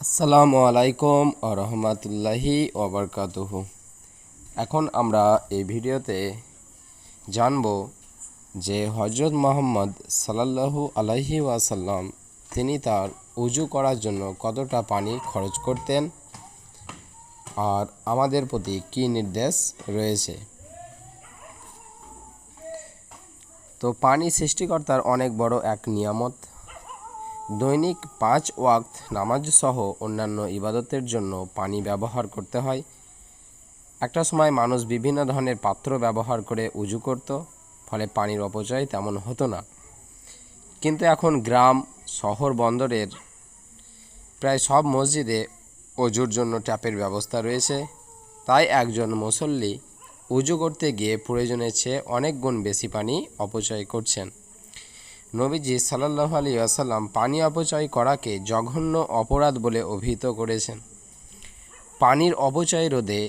আসসালামু আলাইকুম ও রহমতুল্লাহি ওবরকাতুহ এখন আমরা এই ভিডিওতে জানব যে হজরত মোহাম্মদ সাল্লাল্লাহু আলাইহি ওয়াসাল্লাম, তিনি তার উজু করার জন্য কতটা পানি খরচ করতেন আর আমাদের প্রতি কী নির্দেশ রয়েছে? তো পানি সৃষ্টিকর্তার অনেক বড় এক নিয়ামত দৈনিক পাঁচ ওয়াক্ত নামাজ সহ অন্যান্য ইবাদতের জন্য পানি ব্যবহার করতে হয়। একটা সময় মানুষ বিভিন্ন ধরনের পাত্র ব্যবহার করে উজু করত, ফলে পানির অপচয় তেমন হতো না। কিন্তু এখন গ্রাম, শহর বন্দরের প্রায় সব মসজিদে অজুর জন্য ট্যাপের ব্যবস্থা রয়েছে। তাই একজন মুসল্লি উজু করতে গিয়ে প্রয়োজনের চেয়ে অনেক গুণ বেশি পানি অপচয় করছেন। নবীজি সাল্লাহ আলী আসাল্লাম পানি অপচয় করাকে জঘন্য অপরাধ বলে অভিহিত করেছেন। পানির অপচয় রোধে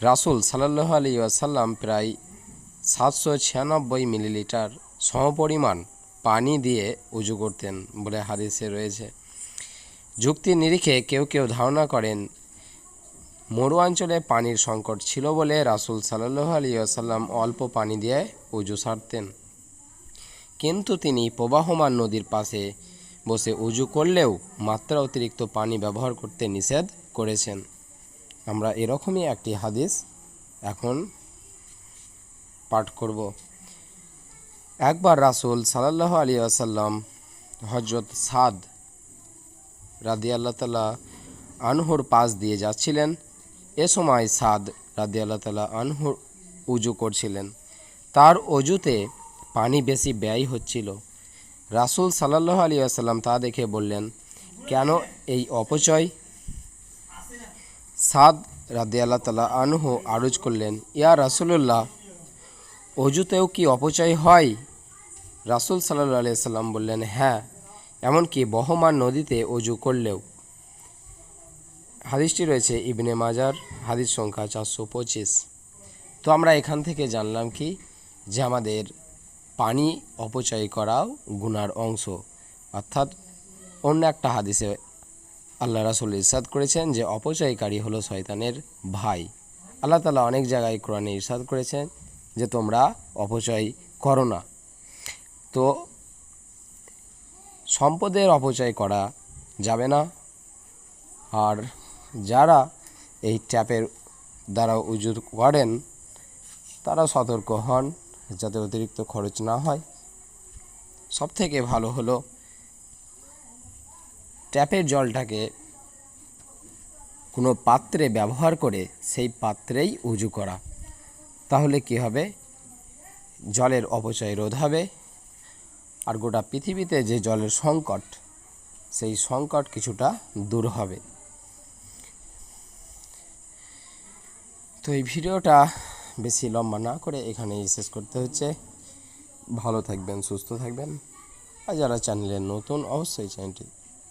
রাসুল সাল্লাহ আলী আসাল্লাম প্রায় সাতশো ছিয়ানব্বই মিলিলিটার সমপরিমাণ পানি দিয়ে উজু করতেন বলে হাদিসে রয়েছে। যুক্তির নিরিখে কেউ কেউ ধারণা করেন মরুয়াঞ্চলে পানির সংকট ছিল বলে রাসুল সাল্লাহ আলী আসাল্লাম অল্প পানি দিয়ে উজু সারতেন। কিন্তু তিনি প্রবাহমান নদীর পাশে বসে উজু করলেও মাত্রা অতিরিক্ত পানি ব্যবহার করতে নিষেধ করেছেন। আমরা এরকমই একটি হাদিস এখন পাঠ করব। একবার রাসুল সাল্লাহ আলী আসাল্লাম হজরত সাদ রাদি আল্লাহ তালা আনহুর পাশ দিয়ে যাচ্ছিলেন। এ সময় সাদ রাদি আল্লাহ তালা আনহুর উজু করছিলেন। তার অজুতে পানি বেশি ব্যয় হচ্ছিল। রাসুল সাল্লাহ আলী আসাল্লাম তা দেখে বললেন, কেন এই অপচয়? সাদ রাদে আল্লাহ তালা আনহু আরজ করলেন, ইয়া রাসুলুল্লাহ, অজুতেও কি অপচয় হয়? রাসুল সাল্লাহ আলি সাল্লাম বললেন হ্যাঁ এমনকি বহমান নদীতে অজু করলেও। হাদিসটি রয়েছে ইবনে মাজার, হাদিস সংখ্যা চারশো পঁচিশ। তো আমরা এখান থেকে জানলাম কি যে আমাদের পানি অপচয় করাও গুনার অংশ। অর্থাৎ অন্য একটা হাদিসে আল্লাহ রাসুল ইরশাদ করেছেন যে, অপচয়কারী হলো শয়তানের ভাই। আল্লাহ তালা অনেক জায়গায় কোরআনে ইরশাদ করেছেন যে, তোমরা অপচয় করো না। তো সম্পদের অপচয় করা যাবে না। আর যারা এই ট্যাপের দ্বারা উজুর করেন তারা সতর্ক হন। যাতে অতিরিক্ত খরচ না হয়। সব থেকে ভালো হলো ট্যাপের জলটাকে কোনো পাত্রে ব্যবহার করে সেই পাত্রেই উজু করা। তাহলে কি হবে? জলের অপচয় রোধ হবে। আর গোটা পৃথিবীতে যে জলের সংকট, সেই সংকট কিছুটা দূর হবে। তো এই ভিডিওটা বেশি লম্বা না করে এখানেই শেষ করতে হচ্ছে। ভালো থাকবেন, সুস্থ থাকবেন। আর যারা চ্যানেলে নতুন, অবশ্যই চ্যানেলটি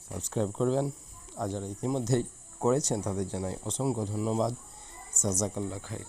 সাবস্ক্রাইব করবেন। আর যারা ইতিমধ্যেই করেছেন, তাদের জানাই অসংখ্য ধন্যবাদ। সাজাকাল্লা খাই